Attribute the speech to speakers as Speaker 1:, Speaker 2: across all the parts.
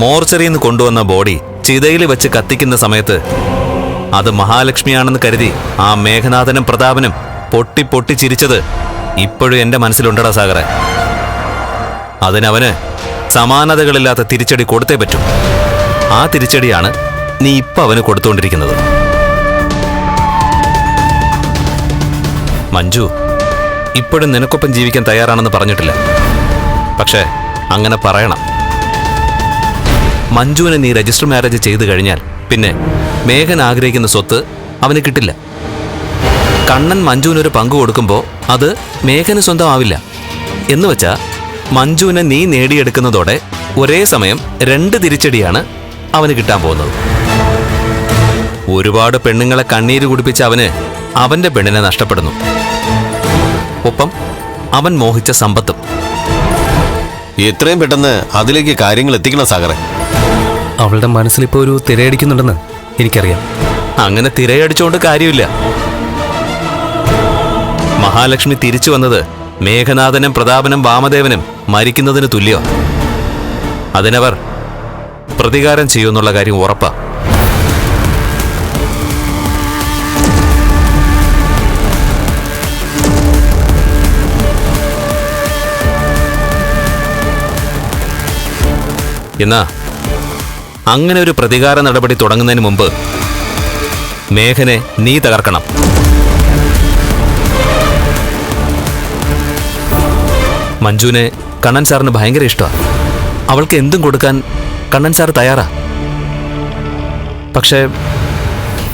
Speaker 1: മോർച്ചറിയിൽ നിന്ന് കൊണ്ടുവന്ന ബോഡി ചിതയിൽ വെച്ച് കത്തിക്കുന്ന സമയത്ത് അത് മഹാലക്ഷ്മിയാണെന്ന് കരുതി ആ മേഘനാഥനും പ്രതാപനും പൊട്ടി പൊട്ടി ചിരിച്ചത് ഇപ്പോഴും എന്റെ മനസ്സിലുണ്ടടാ സാഗറെ. അതിനവന് സമാനതകളില്ലാത്ത തിരിച്ചടി കൊടുത്തേ പറ്റും. ആ തിരിച്ചടിയാണ് നീ ഇപ്പൊ അവന് കൊടുത്തുകൊണ്ടിരിക്കുന്നത് മഞ്ജു ഇപ്പോഴും നിനക്കൊപ്പം ജീവിക്കാൻ തയ്യാറാണെന്ന് പറഞ്ഞിട്ടില്ല. പക്ഷേ അങ്ങനെ പറയണം. മഞ്ജുവിനെ നീ രജിസ്റ്റർ മാരേജ് ചെയ്തു കഴിഞ്ഞാൽ പിന്നെ മേഘൻ ആഗ്രഹിക്കുന്ന സ്വത്ത് അവന് കിട്ടില്ല. കണ്ണൻ മഞ്ജുവിനൊരു പങ്ക് കൊടുക്കുമ്പോൾ അത് മേഘന് സ്വന്തമാവില്ല എന്ന് വെച്ചാൽ മഞ്ജുവിനെ നീ നേടിയെടുക്കുന്നതോടെ ഒരേ സമയം രണ്ട് തിരിച്ചടിയാണ് അവന് കിട്ടാൻ പോകുന്നത്. ഒരുപാട് പെണ്ണുങ്ങളെ കണ്ണീര് കുടിപ്പിച്ച അവന് അവന്റെ പെണ്ണിനെ നഷ്ടപ്പെടുന്നു. ഒപ്പം അവൻ മോഹിച്ച സമ്പത്തും.
Speaker 2: എത്രയും പെട്ടെന്ന് അതിലേക്ക് കാര്യങ്ങൾ എത്തിക്കണം സാഗറെ.
Speaker 3: അവളുടെ മനസ്സിൽ മനസ്സിലിപ്പോൾ ഒരു തിരയടിക്കുന്നുണ്ടെന്ന് എനിക്കറിയാം.
Speaker 1: അങ്ങനെ തിരയടിച്ചുകൊണ്ട് കാര്യമില്ല. മഹാലക്ഷ്മി തിരിച്ചു വന്നത് മേഘനാഥനും പ്രതാപനും വാമദേവനും മരിക്കുന്നതിന് തുല്യോ. അതിനവർ പ്രതികാരം ചെയ്യുമെന്നുള്ള കാര്യം ഉറപ്പാ. എന്നാ അങ്ങനെ ഒരു പ്രതികാര നടപടി തുടങ്ങുന്നതിന് മുമ്പ് മേഘനെ നീ തകർക്കണം. മഞ്ജുവിനെ കണ്ണൻ സാറിന് ഭയങ്കര ഇഷ്ടമാണ്. അവൾക്ക് എന്തും കൊടുക്കാൻ കണ്ണൻ സാർ തയ്യാറാ. പക്ഷേ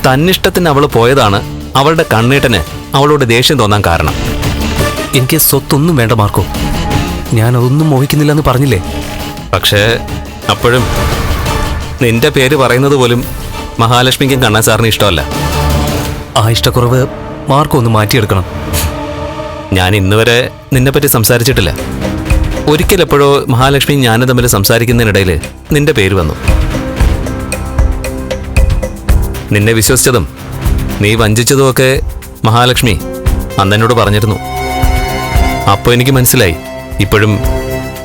Speaker 1: തന്നിഷ്ടത്തിന് അവൾ പോയതാണ് അവളുടെ കണ്ണീട്ടന് അവളോട് ദേഷ്യം തോന്നാൻ കാരണം.
Speaker 3: എനിക്ക് സ്വത്തൊന്നും വേണ്ട മാർക്കോ. ഞാൻ അതൊന്നും മോഹിക്കുന്നില്ല എന്ന് പറഞ്ഞില്ലേ?
Speaker 1: പക്ഷേ അപ്പോഴും നിന്റെ പേര് പറയുന്നത് പോലും മഹാലക്ഷ്മിക്കും കണ്ണൻ സാറിന് ഇഷ്ടമല്ല.
Speaker 3: ആ ഇഷ്ടക്കുറവ് മാർക്കോ ഒന്ന് മാറ്റിയെടുക്കണം.
Speaker 1: ഞാൻ ഇന്നുവരെ നിന്നെപ്പറ്റി സംസാരിച്ചിട്ടില്ല. ഒരിക്കൽ എപ്പോഴോ മഹാലക്ഷ്മി ഞാനും തമ്മിൽ സംസാരിക്കുന്നതിനിടയിൽ നിന്റെ പേര് വന്നു. നിന്നെ വിശ്വസിച്ചതും നീ വഞ്ചിച്ചതുമൊക്കെ മഹാലക്ഷ്മി അന്നെന്നോട് പറഞ്ഞിരുന്നു. അപ്പോൾ എനിക്ക് മനസ്സിലായി. ഇപ്പോഴും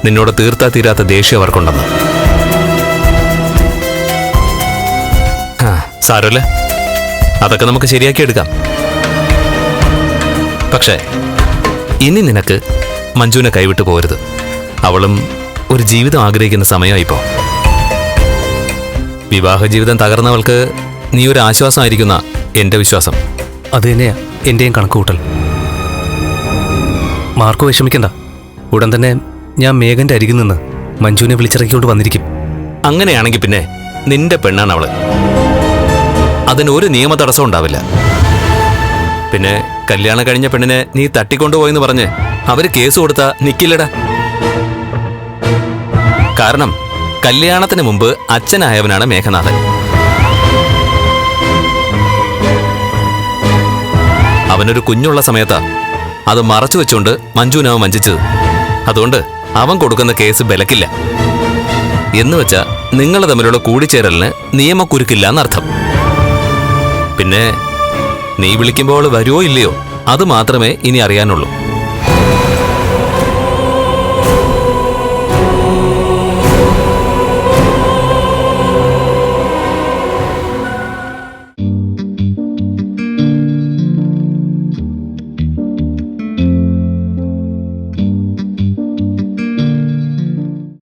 Speaker 1: നിന്നോട് തീർത്താ തീരാത്ത ദേഷ്യം അവർക്കുണ്ടെന്ന്. സാരമില്ല അതൊക്കെ നമുക്ക് ശരിയാക്കി എടുക്കാം. പക്ഷേ ഇനി നിനക്ക് മഞ്ജുവിനെ കൈവിട്ട് പോരുത് അവളും ഒരു ജീവിതം ആഗ്രഹിക്കുന്ന സമയമായിപ്പോ. വിവാഹ ജീവിതം തകർന്നവൾക്ക് നീ ഒരു ആശ്വാസമായിരിക്കുന്ന എന്റെ വിശ്വാസം.
Speaker 3: അത് തന്നെയാ എന്റെയും കണക്കുകൂട്ടൽ മാർക്കോ വിഷമിക്കണ്ട. ഉടൻ തന്നെ ഞാൻ മേഘന്റെ അരികിൽ നിന്ന് മഞ്ജുവിനെ വിളിച്ചിറക്കിക്കൊണ്ട് വന്നിരിക്കും.
Speaker 1: അങ്ങനെയാണെങ്കിൽ പിന്നെ നിന്റെ പെണ്ണാണ് അവൾ. അതിന് ഒരു നിയമ തടസ്സം ഉണ്ടാവില്ല. പിന്നെ കല്യാണം കഴിഞ്ഞ പെണ്ണിനെ നീ തട്ടിക്കൊണ്ടുപോയെന്ന് പറഞ്ഞ് അവർ കേസ് കൊടുത്താ നിക്കില്ലടാ. കാരണം കല്യാണത്തിന് മുമ്പ് അച്ഛനായവനാണ് മേഘനാഥൻ. അവനൊരു കുഞ്ഞുള്ള സമയത്താ അത് മറച്ചു വെച്ചുകൊണ്ട് മഞ്ജുവിനാവ് വഞ്ചിച്ചത്. അതുകൊണ്ട് അവൻ കൊടുക്കുന്ന കേസ് ബലക്കില്ല. എന്ന് വെച്ചാ നിങ്ങൾ തമ്മിലുള്ള കൂടിച്ചേരലിന് നിയമക്കുരുക്കില്ല എന്നർത്ഥം. പിന്നെ നീ വിളിക്കുമ്പോൾ വരുമോ ഇല്ലയോ? അത് മാത്രമേ ഇനി അറിയാനുള്ളൂ.